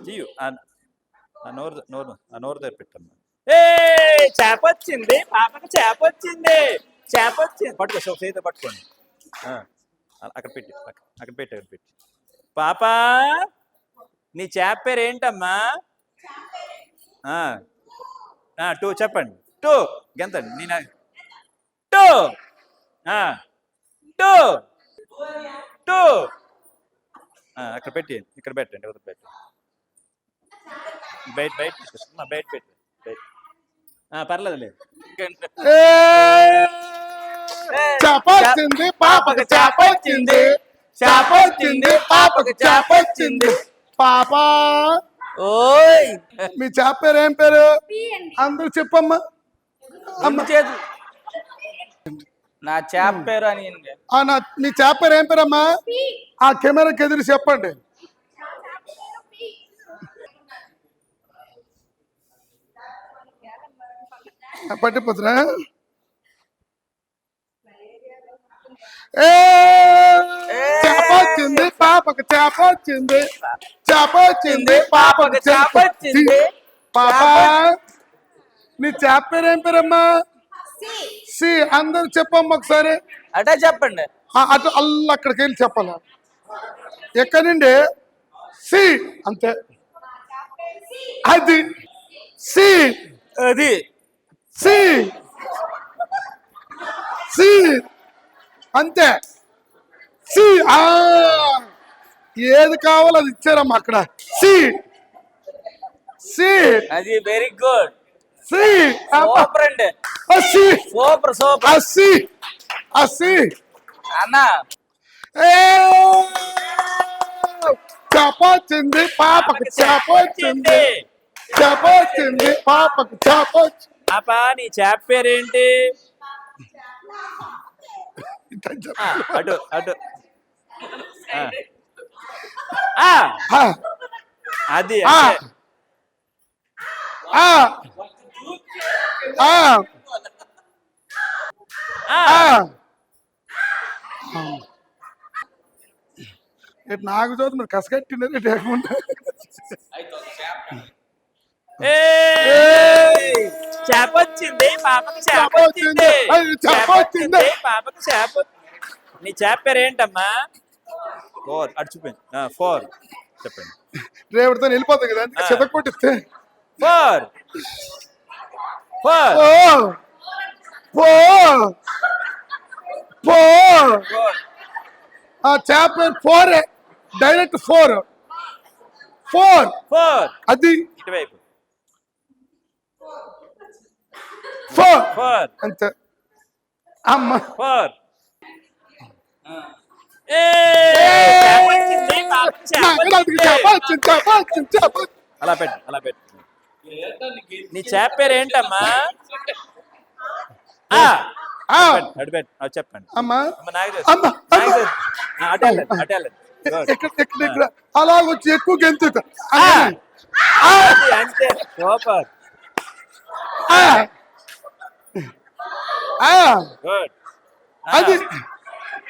తీయు ఆ నోరు నోరు ఆ నోరు దగ్గర పెట్టమ్మా ఏ చేప వచ్చింది పాపకి చేప వచ్చింది చేప వచ్చింది పట్టుకో సో పట్టుకోండి అక్కడ పెట్టి అక్కడ పెట్టి అక్కడ పెట్టి పాప నీ చేప పేరు ఏంటమ్మా టూ చెప్పండి టూ గెంతండి నేను టూ టూ టూ అక్కడ పెట్టి ఇక్కడ పెట్టండి వదిలి పెట్టండి బయట బయట బయట పెట్టి బయట. పర్లేదులే. వచ్చింది పాపకి చేప వచ్చింది చేప వచ్చింది పాపకి చేప వచ్చింది పాప. ఓయ్. మీ చేప పేరు ఏం పేరు? అందరూ చెప్పమ్మా. అమ్మ. చేతు. నా చేప పేరు అని నా మీ చేప పేరు ఏం పేరమ్మా? ఆ కెమెరాకి ఎదురు చెప్పండి. పట్టిపోతున్నా? చేప వచ్చింది పాపకి చేప వచ్చింది చేప వచ్చింది పాపకి చేప వచ్చింది పాప నీ చేప పేరు ఏం పేరమ్మా? సి. అందరూ చెప్పమ్మా ఒకసారి. అటే చెప్పండి. ఆ, అటు అల్ల అక్కడికి వెళ్ళి చెప్పాలి? ఎక్కడి నుండి? సి అంతే. అది. సి. అది. సి. సి. అంతే. సి. ఆ. ఏది కావాలో అది ఇచ్చారమ్మా అక్కడ. సి. సి. అది వెరీ గుడ్ సి. సూపర్ అండి. సి. Super super. అసి అసి అన్న. ఏ. చేప వచ్చింది పాపకు చేప వచ్చింది. చేప వచ్చింది పాపకు చేప పాప నీ చేప పేరు ఏంటి ఆ, అటు అటు. అది నాకు చదువు మీరు కసగట్టిన రేపు లేకుండా ఏయ్! చేప వచ్చింది పాపకి చేప చేప వచ్చింది వచ్చింది. అయ్యో, చేప చేప వచ్చింది. వచ్చింది పాపకి చేప నీ చేప పేరు ఏంటమ్మా ఫోర్. అటు చూపించు. ఫోర్. చెప్పండి. రేపటితో వెళ్ళిపోతాయి కదా అందుకే ఆ. చెత కొట్టిస్తే. ఫోర్. ఫోర్. ఓ పో పో ఫోర్. ఆ చేప four. Direct four. Four. Four. అది. ఇటువైపు. ఫోర్. అంతే. అమ్మ. ఫోర్. అలా పెట్టు అలా పెట్టు. నీ చేప పేరు ఏంటమ్మా అటు పెట్టు చెప్పండి. అమ్మ. అటు అలా వచ్చి ఎక్కువ గెంతు అంతే సూపర్. అది